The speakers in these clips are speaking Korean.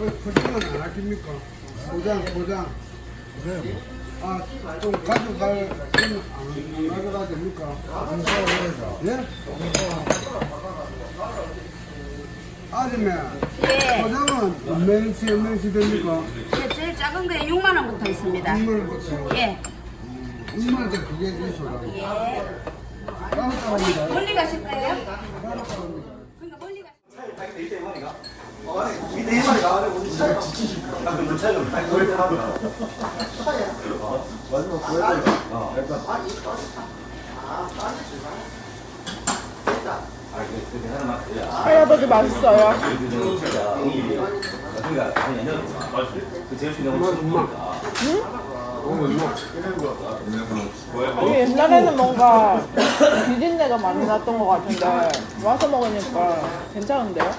왜 포장은 안 하십니까? 포장, 포장. 그래요? 아, 좀 가져갈, 좀 안, 안 가져가야 됩니까? 예? 아줌마, 예, 포장은 몇 명씩, 몇 명씩 됩니까? 예, 제일 작은 거에 6만 원부터 있습니다. 6만원부터. 예, 6만원 그게 있어라. 예. 깜짝합니다. 멀리 가실 거예요? 그러니까 멀리 가. 할아버지 맛있어요. 이게 옛날에는 뭔가 비린내가 많이 났던 것 같은데 와서 먹으니까 괜찮은데요?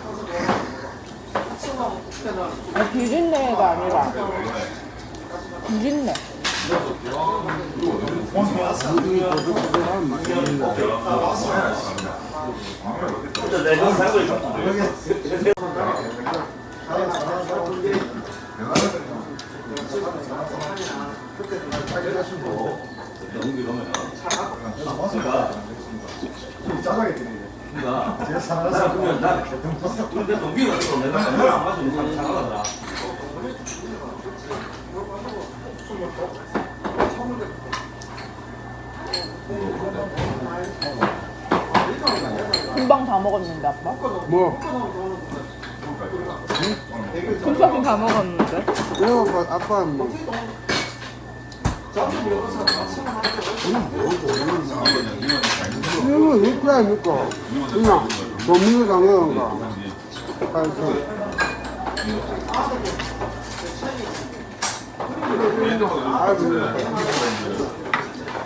아, 비린내가 아니라 비린내. 금방 다 먹었는데 아빠? 뭐, 금방 다 먹었는데? 이거 아빠, 아빠 뭐. 이거 왜 그래, 아닙니까? 그냥, 도민이 당연한가? 하여튼.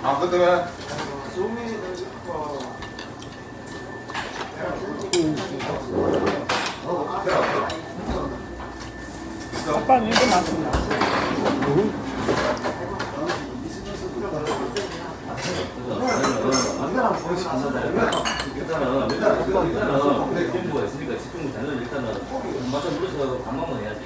아, 근데 왜? 아빠는 이 일단은 일단은 일단은 공부가 있으니까 집중 자는 일단은 맞춰 물어서 반박만 해야지.